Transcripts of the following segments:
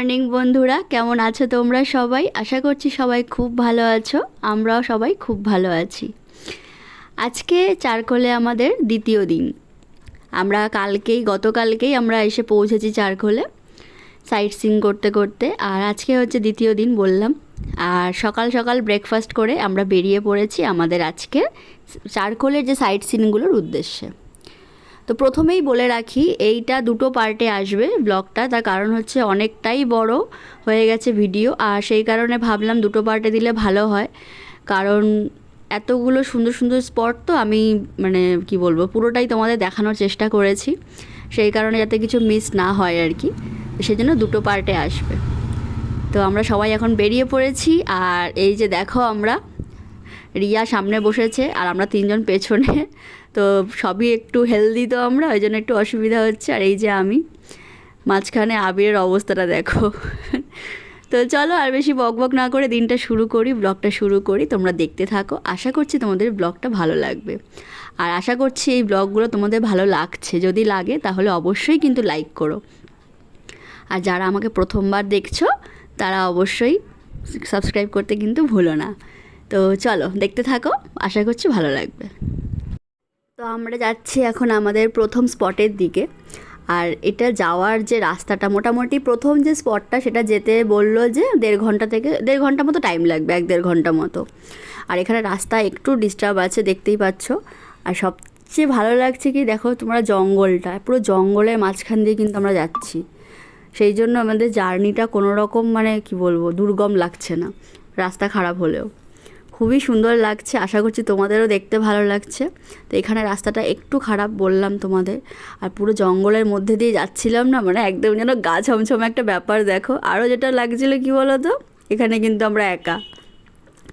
Morning, বন্ধুরা। কেমন আছো তোমরা সবাই? আশা করছি সবাই খুব ভালো আছো। আমরাও সবাই খুব ভালো আছি। আজকে চারকোলে আমাদের দ্বিতীয় দিন। আমরা কালকেই, গতকালকেই আমরা এসে পৌঁছেছি চারকোলে সাইট সিং করতে করতে। আর আজকে হচ্ছে দ্বিতীয় দিন বললাম। আর সকাল সকাল ব্রেকফাস্ট করে আমরা বেরিয়ে পড়েছি আমাদের আজকে চারকোলের যে সাইট সিনগুলোর উদ্দেশ্যে। তো প্রথমেই বলে রাখি, এইটা দুটো পার্টে আসবে ব্লগটা। তার কারণ হচ্ছে অনেকটাই বড় হয়ে গেছে ভিডিও, আর সেই কারণে ভাবলাম দুটো পার্টে দিলে ভালো হয়। কারণ এতগুলো সুন্দর সুন্দর স্পট তো আমি মানে কি বলব, পুরোটাই তোমাদের দেখানোর চেষ্টা করেছি। সেই কারণে যাতে কিছু মিস না হয় আর কি। সেই জন্য দুটো পার্টে আসবে। তো আমরা সবাই এখন বেরিয়ে পড়েছি, আর এই যে দেখো আমরা, রিয়া সামনে বসেছে, আর আমরা তিনজন পেছনে। তো সবই একটু হেলদি তো আমরা, ওই জন্য একটু অসুবিধা হচ্ছে। আর এই যে আমি, মাঝখানে আবিরের অবস্থাটা দেখো। তো চলো আর বেশি বক বক না করে দিনটা শুরু করি ব্লগটা শুরু করি, তোমরা দেখতে থাকো। আশা করছি তোমাদের ব্লগটা ভালো লাগবে। আর আশা করছি এই ব্লগগুলো তোমাদের ভালো লাগছে। যদি লাগে তাহলে অবশ্যই কিন্তু লাইক করো। আর যারা আমাকে প্রথমবার দেখছ, তারা অবশ্যই সাবস্ক্রাইব করতে কিন্তু ভুলো না। তো চলো দেখতে থাকো, আশা করছি ভালো লাগবে। তো আমরা যাচ্ছি এখন আমাদের প্রথম স্পটের দিকে। আর এটা যাওয়ার যে রাস্তাটা, মোটামুটি প্রথম যে স্পটটা সেটা যেতে বলল যে দেড় ঘণ্টা থেকে, দেড় ঘণ্টা মতো টাইম লাগবে, এক দেড় ঘণ্টা মতো। আর এখানে রাস্তা একটু ডিস্টার্ব আছে, দেখতেই পাচ্ছ। আর সবচেয়ে ভালো লাগছে কি, দেখো তোমরা জঙ্গলটা, পুরো জঙ্গলের মাঝখান দিয়ে কিন্তু আমরা যাচ্ছি। সেই জন্য আমাদের জার্নিটা কোনো রকম মানে কি বলব, দুর্গম লাগছে না। রাস্তা খারাপ হলেও। খুবই সুন্দর লাগছে। আশা করছি তোমাদেরও দেখতে ভালো লাগছে। তো এখানে রাস্তাটা একটু খারাপ বললাম তোমাদের। আর পুরো জঙ্গলের মধ্যে দিয়ে যাচ্ছিলাম না মানে একদম যেন গা ছমছম একটা ব্যাপার, দেখো। আরও যেটা লাগছিল কি বলো তো এখানে কিন্তু আমরা একা।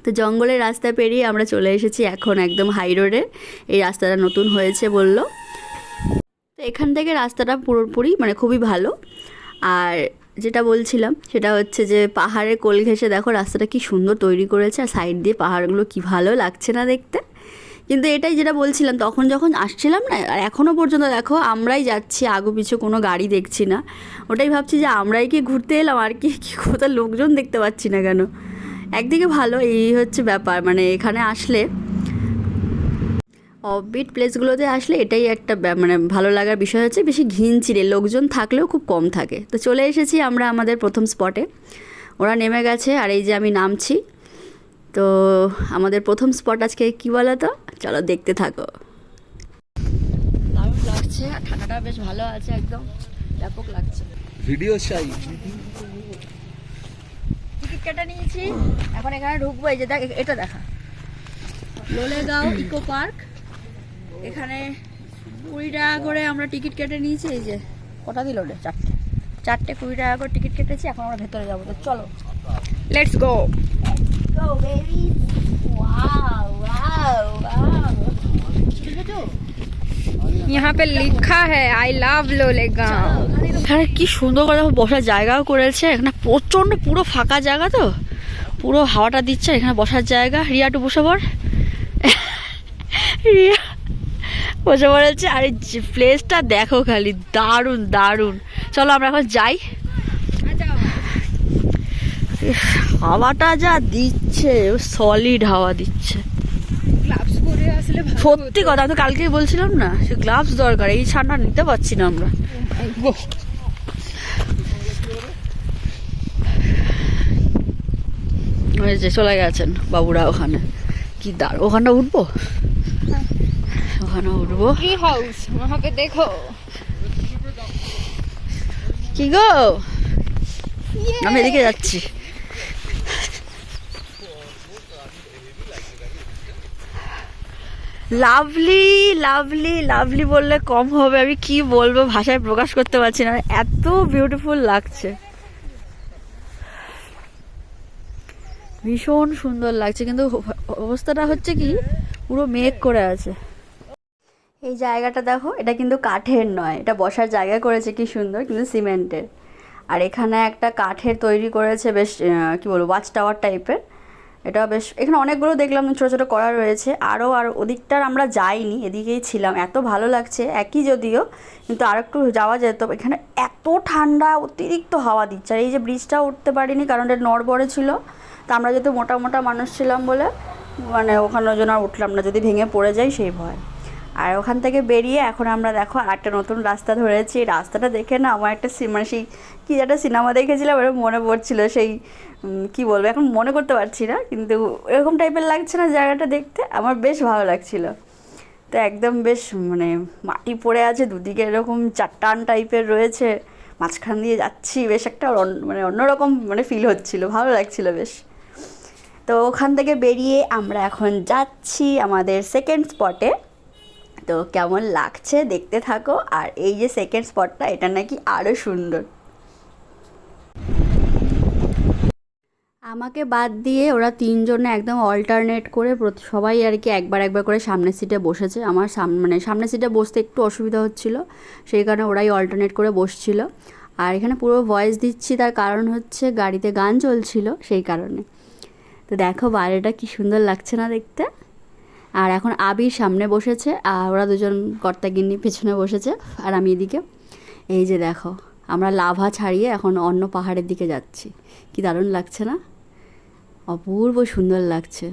তো জঙ্গলের রাস্তা পেরিয়ে আমরা চলে এসেছি এখন একদম হাই রোডে এই রাস্তাটা নতুন হয়েছে বলল। তো এখান থেকে রাস্তাটা পুরোপুরি মানে খুবই ভালো। আর যেটা বলছিলাম, সেটা হচ্ছে যে পাহাড়ের কোল ঘেঁষে দেখো রাস্তাটা কি সুন্দর তৈরি করেছে আর সাইড দিয়ে পাহাড়গুলো কি ভালো লাগছে না দেখতে। কিন্তু এটাই যেটা বলছিলাম, তখন যখন আসছিলাম না, আর এখনও পর্যন্ত দেখো আমরাই যাচ্ছি, আগু পিছু কোনো গাড়ি দেখছি না। ওটাই ভাবছি যে আমরাই কি ঘুরতে এলাম, আর কি কি কোথাও লোকজন দেখতে পাচ্ছি না কেন। একদিকে ভালো, এই হচ্ছে ব্যাপার মানে এখানে আসলে অফবিট প্লেসগুলোতে আসলে এটাই একটা ব্যা- মানে ভালো লাগার বিষয় হচ্ছে বেশি ঘিনচিরে লোকজন থাকলেও খুব কম থাকে। তো চলে এসেছি আমরা আমাদের প্রথম স্পটে ওরা নেমে গেছে আর এই যে আমি নামছি। তো আমাদের প্রথম স্পট আজকে কী বলো তো চলো দেখতে থাকো। দারুণ লাগছে আর ঠান্ডাটা বেশ ভালো আছে একদম। ব্যাপক লাগছে। ভিডিও চাই। টিকিট কেটে নিয়েছি। এখন এখানে ঢুকবো এই যে দেখ এটা দেখা। Lolegaon eco park. এখানে কুড়ি টাকা করে আমরা টিকিট কেটে নিয়েছি এই যে কটা দিল রে চারটে চারটে কুড়ি টাকা করে টিকিট কেটেছি এখন আমরা ভেতরে যাবো তো চলো let's go go baby wow wow wow यहाँ पे लिखा है आई लव लोलेगांव এখানে কি সুন্দর করে দেখো বসার জায়গাও করেছে এখানে প্রচন্ড পুরো ফাঁকা জায়গা তো পুরো হাওয়াটা দিচ্ছে এখানে বসার জায়গা রিয়া একটু বসে পড় রিয়া বসে পড়েছে। আর এই প্লেসটা দেখো খালি দারুণ দারুণ। চলো আমরা এখন যাই। হাওয়াটা যা দিচ্ছে সলিড হাওয়া দিচ্ছে। গ্লাভস পরে আসলে সত্যি কথা আমি তো কালকেই বলছিলাম না সে গ্লাভস দরকার এই ঠান্ডা নিতে পারছি না আমরা। যে চলে গেছেন বাবুরা ওখানে। কি দার ওখানে উঠবো? ওখানে উঠবো। হাউস দেখো। কি গো? আমি এদিকে যাচ্ছি। লাভলি লাভলি লাভলি বললে কম হবে। আমি কি বলব? ভাষায় প্রকাশ করতে পারছি না। এত বিউটিফুল লাগছে। ভীষণ সুন্দর লাগছে। কিন্তু অবস্থাটা হচ্ছে কি? পুরো মেঘ করে আছে। এই জায়গাটা দেখো, এটা কিন্তু কাঠের নয়। এটা বসার জায়গা করেছে, কি সুন্দর, কিন্তু সিমেন্টের। আর এখানে একটা কাঠের তৈরি করেছে বেশ কি বলব ওয়াচ টাওয়ার টাইপের এটা বেশ, এখানে অনেকগুলো দেখলাম, ছোটো ছোটো করা রয়েছে। আরও আর, ওদিকটার আমরা যাইনি, এদিকেই ছিলাম। এত ভালো লাগছে, একই যদিও, কিন্তু আর একটু যাওয়া যেত এখানে এত ঠান্ডা, অতিরিক্ত হাওয়া দিচ্ছে। আর এই যে ব্রিজটা উঠতে পারিনি, কারণ এটা নড়বড়ে ছিল। তা আমরা যেহেতু মোটা মোটা মানুষ ছিলাম বলে মানে ওখানে জন্য আর উঠলাম না। যদি ভেঙে পড়ে যাই, সেই ভয়। আর ওখান থেকে বেরিয়ে এখন আমরা দেখো একটা নতুন রাস্তা ধরেছি। রাস্তাটা দেখে না আমার একটা মানে সেই কী একটা সিনেমা দেখেছিলাম, এরকম মনে পড়ছিল সেই কি বলব, এখন মনে করতে পারছি না, কিন্তু এরকম টাইপের লাগছে না জায়গাটা দেখতে, আমার বেশ ভালো লাগছিল। তো একদম বেশ মানে মাটি পড়ে আছে, দুদিকে এরকম চাট্টান টাইপের রয়েছে, মাঝখান দিয়ে যাচ্ছি, বেশ একটা মানে অন্যরকম মানে ফিল হচ্ছিল, ভালো লাগছিল বেশ। তো ওখান থেকে বেরিয়ে আমরা এখন যাচ্ছি আমাদের সেকেন্ড স্পটে তো কেমন লাগছে দেখতে থাকো। আর এই যে সেকেন্ড স্পটটা এটা নাকি আরও সুন্দর। আমাকে বাদ দিয়ে ওরা তিনজনে একদম অল্টারনেট করে সবাই আর কি একবার একবার করে সামনের সিটে বসেছে। আমার সাম মানে সামনের সিটে বসতে একটু অসুবিধা হচ্ছিল, সেই কারণে ওরাই অল্টারনেট করে বসছিল। আর এখানে পুরো ভয়েস দিচ্ছি, তার কারণ হচ্ছে গাড়িতে গান চলছিল, সেই কারণে। তো দেখো বাইরেটা কি সুন্দর লাগছে না দেখতে। আর এখন আবির সামনে বসেছে, আর ওরা দুজন কর্তা গিন্নি পেছনে বসেছে, আর আমি এদিকে। এই যে দেখো, আমরা লাভা ছাড়িয়ে এখন অন্য পাহাড়ের দিকে যাচ্ছি। কি দারুণ লাগছে না? অপূর্ব সুন্দর লাগছে।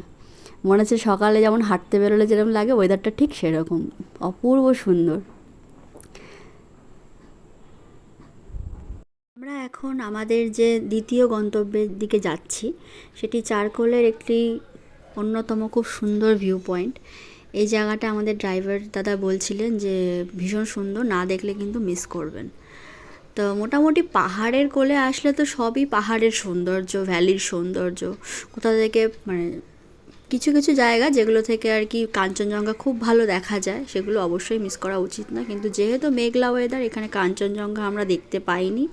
মনে হচ্ছে সকালে যেমন হাঁটতে বেরোলে যেরকম লাগে ওয়েদারটা ঠিক সেরকম। অপূর্ব সুন্দর। আমরা এখন আমাদের যে দ্বিতীয় গন্তব্যের দিকে যাচ্ছি, সেটি চারকোলের একটি অন্যতম খুব সুন্দর ভিউ পয়েন্ট এই জায়গাটা আমাদের ড্রাইভার দাদা বলছিলেন যে, ভীষণ সুন্দর, না দেখলে কিন্তু মিস করবেন। তো মোটামুটি পাহাড়ের কোলে আসলে তো সবই পাহাড়ের সৌন্দর্য ভ্যালির সৌন্দর্য। কোথা থেকে মানে কিছু কিছু জায়গা যেগুলো থেকে আর কি কাঞ্চনজঙ্ঘা খুব ভালো দেখা যায়, সেগুলো অবশ্যই মিস করা উচিত না। কিন্তু যেহেতু মেঘলা ওয়েদার এখানে কাঞ্চনজঙ্ঘা আমরা দেখতে পাইনি।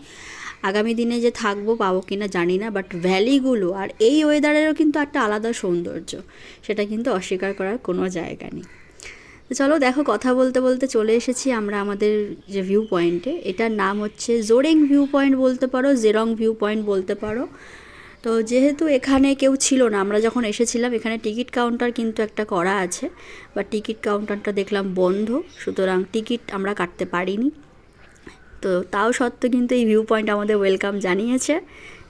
আগামী দিনে যে থাকব, পাবো কিনা জানি না বাট ভ্যালিগুলো আর এই ওয়েদারেরও কিন্তু একটা আলাদা সৌন্দর্য। সেটা কিন্তু অস্বীকার করার কোনো জায়গা নেই। চলো দেখো, কথা বলতে বলতে চলে এসেছি আমরা আমাদের যে ভিউ পয়েন্টে এটার নাম হচ্ছে জোরেং ভিউ পয়েন্ট বলতে পারো জেরং ভিউ পয়েন্ট বলতে পারো। তো যেহেতু এখানে কেউ ছিল না, আমরা যখন এসেছিলাম, এখানে টিকিট কাউন্টার কিন্তু একটা করা আছে বা টিকিট কাউন্টারটা দেখলাম বন্ধ, সুতরাং টিকিট আমরা কাটতে পারিনি। তো তাও সত্ত্বেও কিন্তু এই ভিউ পয়েন্ট আমাদের ওয়েলকাম জানিয়েছে।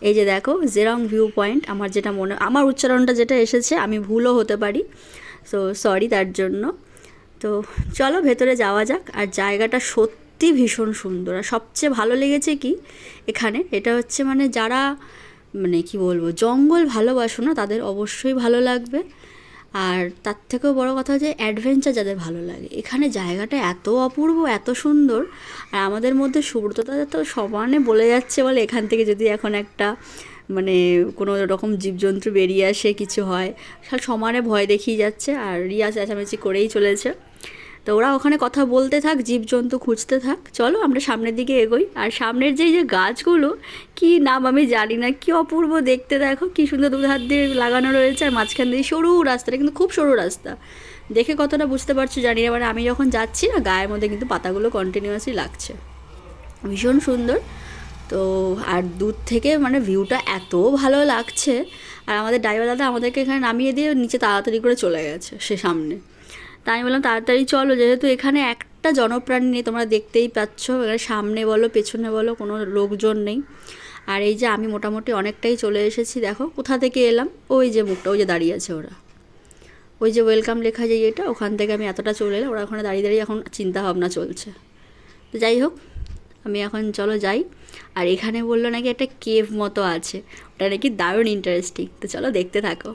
এই যে দেখো জেরং ভিউ পয়েন্ট আমার যেটা মনে, আমার উচ্চারণটা যেটা এসেছে, আমি ভুলও হতে পারি। সো সরি তার জন্য। তো চলো ভেতরে যাওয়া যাক, আর জায়গাটা সত্যি ভীষণ সুন্দর। আর সবচেয়ে ভালো লেগেছে কি, এখানে? এটা হচ্ছে মানে যারা মানে কি বলব, জঙ্গল ভালোবাসো না, তাদের অবশ্যই ভালো লাগবে। আর তার থেকেও বড় কথা যে অ্যাডভেঞ্চার যাদের ভালো লাগে। এখানে জায়গাটা এত অপূর্ব, এত সুন্দর, আর আমাদের মধ্যে সুব্রততা তো সমানে বলে যাচ্ছে বলে এখান থেকে যদি এখন একটা মানে কোনো রকম জীবজন্তু বেরিয়ে আসে, কিছু হয় সমানে ভয় দেখিয়ে যাচ্ছে, আর রিয়া চেঁচামেচি করেই চলেছে। তো ওরা ওখানে কথা বলতে থাক, জীবজন্তু খুঁজতে থাক। চলো আমরা সামনের দিকে এগোই। আর সামনের যে যে গাছগুলো, কি নাম আমি জানি না, কি অপূর্ব দেখতে দেখো, কি সুন্দর দু হাত দিয়ে লাগানো রয়েছে। আর মাঝখান দিয়ে সরু রাস্তাটা, কিন্তু খুব সরু রাস্তা। দেখে কতটা বুঝতে পারছ জানি না মানে আমি যখন যাচ্ছি না, গায়ের মধ্যে কিন্তু পাতাগুলো কন্টিনিউয়াসলি লাগছে। ভীষণ সুন্দর। তো, আর দূর থেকে মানে ভিউটা এত ভালো লাগছে। আর আমাদের ড্রাইভার দাদা আমাদেরকে এখানে নামিয়ে দিয়ে নিচে তাড়াতাড়ি করে চলে গেছে, সে সামনে। তাই আমি বললাম, তাড়াতাড়ি চলো, যেহেতু এখানে একটা জনপ্রাণী নেই, তোমরা দেখতেই পাচ্ছ। এখানে সামনে বলো, পেছনে বলো, কোনো লোকজন নেই। আর এই যে আমি মোটামুটি অনেকটাই চলে এসেছি, দেখো, কোথা থেকে এলাম? ওই যে মুখটা, ওই যে দাঁড়িয়ে আছে ওরা। ওই যে ওয়েলকাম লেখা যে এটা ওখান থেকে আমি এতটা চলে এলাম, ওরা ওখানে দাঁড়িয়ে দাঁড়িয়ে এখন চিন্তা ভাবনা চলছে। তো যাই হোক, আমি এখন চলো যাই। আর এখানে বলল নাকি একটা কেভ মতো আছে, ওটা নাকি দারুণ ইন্টারেস্টিং তো চলো দেখতে থাকো।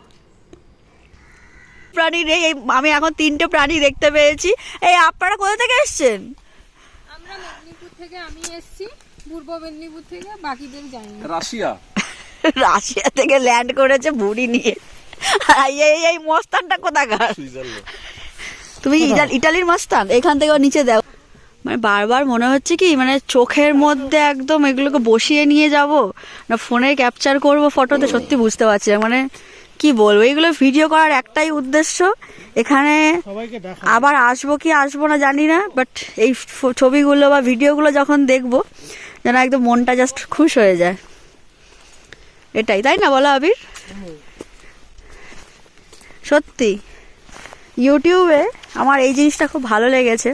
প্রাণী নেই। এই আমি এখন তিনটে প্রাণী দেখতে পেয়েছি। এই আপনারা কোথা থেকে এসছেন? আমরা মেদিনীপুর থেকে আমি এসেছি পূর্ব মেদিনীপুর থেকে বাকিদের জানি রাশিয়া। রাশিয়া থেকে ল্যান্ড করেছে বুড়ি নিয়ে। এই এই- মস্তানটা কোথাকার? তুমি ইটা- ইটালির মাস্তান? এখান থেকে নিচে দাও। মানে বারবার মনে হচ্ছে কি মানে চোখের মধ্যে একদম এগুলোকে বসিয়ে নিয়ে যাব। না ফোনে ক্যাপচার করব ফটোতে সত্যি বুঝতে পারছি মানে কি বলব? এগুলো ভিডিও করার একটাই উদ্দেশ্য। এখানে আবার আসব কি আসব না জানি না বাট এই ছবিগুলো বা ভিডিওগুলো যখন দেখব যেন একদম মনটা জাস্ট খুশ হয়ে যায়। এটাই তাই না বলো আবির? সত্যি ইউটিউবে আমার এই জিনিসটা খুব ভালো লেগেছে।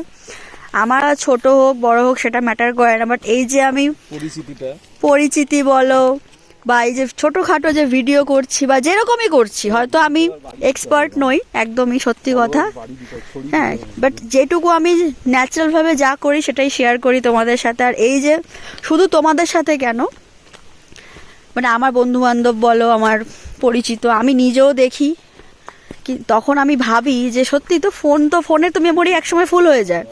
আমার ছোট হোক বড় হোক সেটা ম্যাটার করে না বাট এই যে আমি পরিচিতিটা। পরিচিতি বলো বা এই যে ছোটোখাটো যে ভিডিও করছি বা যেরকমই করছি, হয়তো আমি এক্সপার্ট নই, একদমই সত্যি কথা। হ্যাঁ বাট যেটুকু আমি ন্যাচারালভাবে যা করি সেটাই শেয়ার করি তোমাদের সাথে। আর এই যে শুধু তোমাদের সাথে কেন? মানে আমার বন্ধু বান্ধব বলো, আমার পরিচিত, আমি নিজেও দেখি। কি তখন আমি ভাবি যে সত্যি তো ফোন তো ফোনের তো মেমোরি একসময় ফুল হয়ে যায়।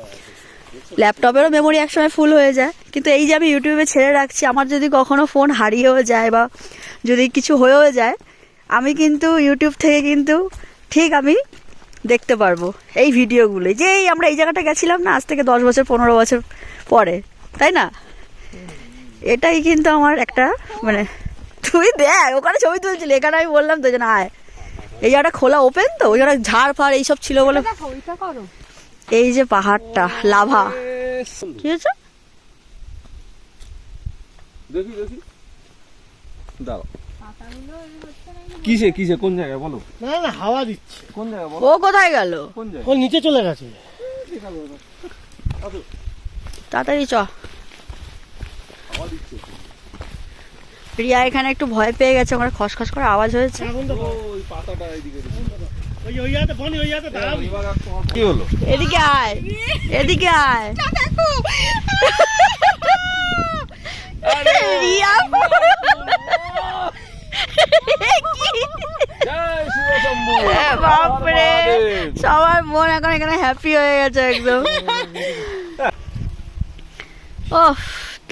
ল্যাপটপেরও মেমোরি একসময় ফুল হয়ে যায়। কিন্তু এই যে আমি ইউটিউবে ছেড়ে রাখছি আমার যদি কখনো ফোন হারিয়েও যায় বা যদি কিছু হয়েও যায় আমি কিন্তু ইউটিউব থেকে কিন্তু ঠিক আমি দেখতে পারব এই ভিডিওগুলো যে এই আমরা এই জায়গাটা গেছিলাম না আজ থেকে দশ বছর পনেরো বছর পরে তাই না? এটাই কিন্তু আমার একটা মানে তুই দেখ ওখানে ছবি তুলছিলি এখানে আমি বললাম তো যে না আয়। এই জায়গাটা খোলা ওপেন তো ওই জায়গাটা ঝাড় ফাড় এইসব ছিল বলে এই যে পাহাড়টা লাভা। কি হয়েছে? দেখি দেখি। না কিসে কিসে? কোন জায়গায় বলো? না না হাওয়া দিচ্ছে। কোন জায়গায় বলো? ও কোথায় গেল? কোন জায়গায়? ও নিচে চলে গেছে। তাড়াতাড়ি চ। হাওয়া দিচ্ছে। রিয়া এখানে একটু ভয় পেয়ে গেছে ওখানে খসখস করে আওয়াজ হয়েছে। ওই পাতাটা দিকে। ওই ওই হাতে বনি ওই হাতে দাঁড়াবি। এবার আর তোমার কি হলো? এদিকে আয়। এদিকে আয়। রিয়া বাপরে সবার মন এখন এখানে হ্যাপি হয়ে গেছে একদম। ওহ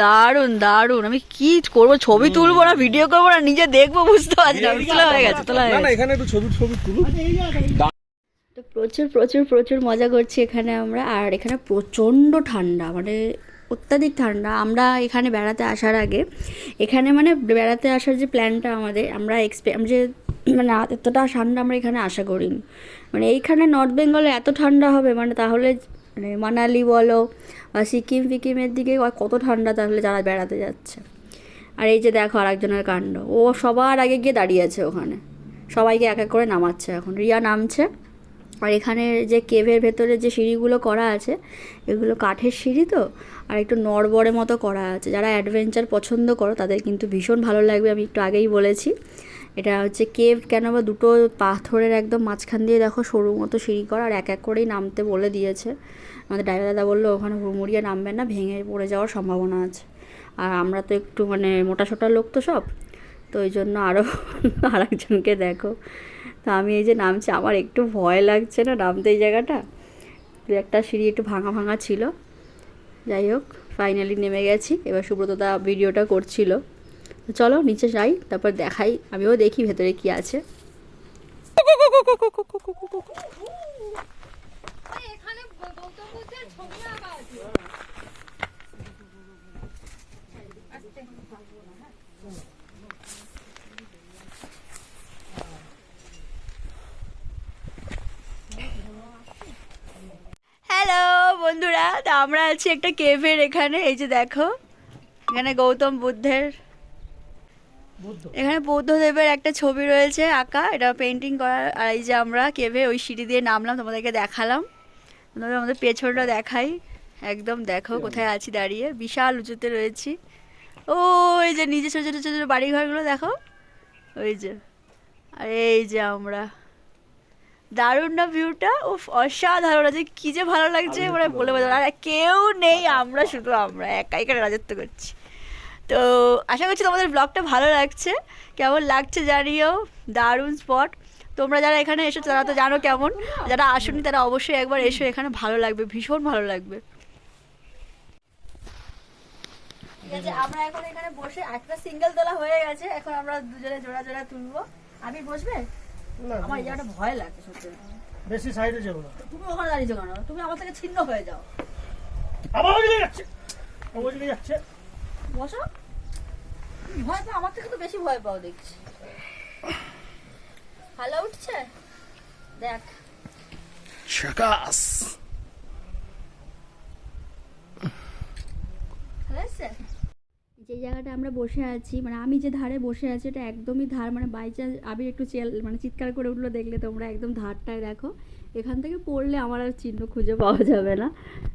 দারুণ দারুণ আমি কি করব ছবি তুলবো না ভিডিও করব না নিজে দেখব বুঝতে পারছি না। তোলা হয়ে গেছে তোলা হয়ে না না গেছে। এখানে একটু ছবি ছবি তুলুন। তো প্রচুর প্রচুর প্রচুর মজা করছি এখানে আমরা আর এখানে প্রচণ্ড ঠান্ডা মানে অত্যাধিক ঠান্ডা। আমরা এখানে বেড়াতে আসার আগে, এখানে মানে বেড়াতে আসার যে প্ল্যানটা আমাদের, আমরা এক্সপে যে মানে এতটা ঠান্ডা আমরা এখানে আশা করিনি। মানে এইখানে নর্থ বেঙ্গলে এত ঠান্ডা হবে মানে তাহলে মানে মানালি বলো বা সিকিম ফিকিমের দিকে কত ঠান্ডা তাহলে যারা বেড়াতে যাচ্ছে। আর এই যে দেখো আরেকজনের কাণ্ড, ও সবার আগে গিয়ে দাঁড়িয়ে আছে ওখানে। সবাইকে এক এক করে নামাচ্ছে এখন। রিয়া নামছে। আর এখানে যে কেভের ভেতরে যে সিঁড়িগুলো করা আছে, এগুলো কাঠের সিঁড়ি তো, আর একটু নড়বড়ে মতো করা আছে। যারা অ্যাডভেঞ্চার পছন্দ করো, তাদের কিন্তু ভীষণ ভালো লাগবে, আমি একটু আগেই বলেছি। এটা হচ্ছে কেভ কেন বা দুটো পাথরের একদম মাঝখান দিয়ে দেখো সরু মতো সিঁড়ি করা, আর এক এক করেই নামতে বলে দিয়েছে। আমাদের ড্রাইভার দাদা বলল, ওখানে হুড়মুড়িয়ে নামবেন না, ভেঙে পড়ে যাওয়ার সম্ভাবনা আছে। আর আমরা তো একটু মানে মোটা সোটা লোক তো সব, তো ওই জন্য আরও আরেকজনকে দেখো। তো আমি এই যে নামছি, আমার একটু ভয় লাগছে না নামতে এই জায়গাটা? দু একটা সিঁড়ি একটু ভাঙা ভাঙা ছিল। যাই হোক ফাইনালি নেমে গেছি। এবার সুব্রতদা ভিডিওটা করছিল। তো চলো, নিচে যাই, তারপর দেখাই। আমিও দেখি ভেতরে কি আছে এখানে গৌতম বুদ্ধের ছবি আঁকা আছে হ্যালো বন্ধুরা তা আমরা আছি একটা কেভের এখানে এই যে দেখো এখানে গৌতম বুদ্ধের বুদ্ধ। এখানে বৌদ্ধদেবের একটা ছবি রয়েছে আঁকা এটা পেন্টিং করা আর এই যে আমরা কেভে ওই সিঁড়ি দিয়ে নামলাম তোমাদেরকে দেখালাম। তোমাদের আমাদের পেছনটা দেখাই। একদম দেখো কোথায় আছি দাঁড়িয়ে বিশাল উঁচুতে রয়েছি। ও এই যে ছোটো ছোটো ছোটো ছোটো বাড়িঘরগুলো দেখো ওই যে আর এই যে আমরা। দারুণ না ভিউটা ও অসাধারণ। আছে কি যে ভালো লাগছে মানে বলে বোঝানো আর কেউ নেই আমরা শুধু আমরা একাই এখানে রাজত্ব করছি? তো আশা করছি তোমাদের ব্লগটা ভালো লাগছে। কেমন লাগছে জানিও দারুণ স্পট তোমরা যারা এখানে এসো তারা তো জানো কেমন। যারা আসোনি তারা অবশ্যই একবার এসো এখানে ভালো লাগবে ভীষণ ভালো লাগবে। ঠিক আছে আমরা এখন এখানে বসে একটা সিঙ্গেল তোলা হয়ে গেছে। এখন আমরা দুজনে জোড়া জোড়া তুলবো। আমি বসবে? আমার এই জায়গাটা ভয় লাগছে সত্যি বেশি সাইডে যাব না। তুমি ওখানে দাঁড়িয়েছো কেন তুমি আমার থেকে ছিন্ন হয়ে যাও। আবার ওইদিকে যাচ্ছে। ও যাচ্ছে। বসো। ভয় পাও আমার থেকে তো বেশি ভয় পাও দেখছি। ভালো উঠছে? দেখ? যে জায়গাটা আমরা বসে আছি মানে আমি যে ধারে বসে আছি, এটা একদমই ধার মানে বাই চান্স আমি একটু চেল মানে চিৎকার করে উঠল, দেখলে তোমরা একদম ধারটায় দেখো। এখান থেকে পড়লে আমার আর চিহ্ন খুঁজে পাওয়া যাবে না।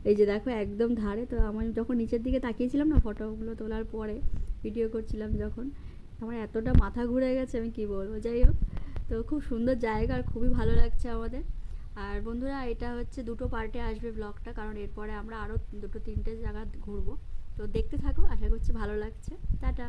এই যে দেখো, একদম ধারে, তো আমি যখন নিচের দিকে তাকিয়েছিলাম না ফটোগুলো তোলার পরে ভিডিও করছিলাম যখন, আমার এতটা মাথা ঘুরে গেছে, আমি কি বলব? যাই হোক, তো খুব সুন্দর জায়গা আর খুবই ভালো লাগছে আমাদের। আর বন্ধুরা, এটা হচ্ছে দুটো পার্টে আসবে ব্লগটা কারণ এরপরে আমরা আরও দুটো, তিনটে জায়গা ঘুরবো। তো দেখতে থাকো আশা করছি ভালো লাগছে। টাটা।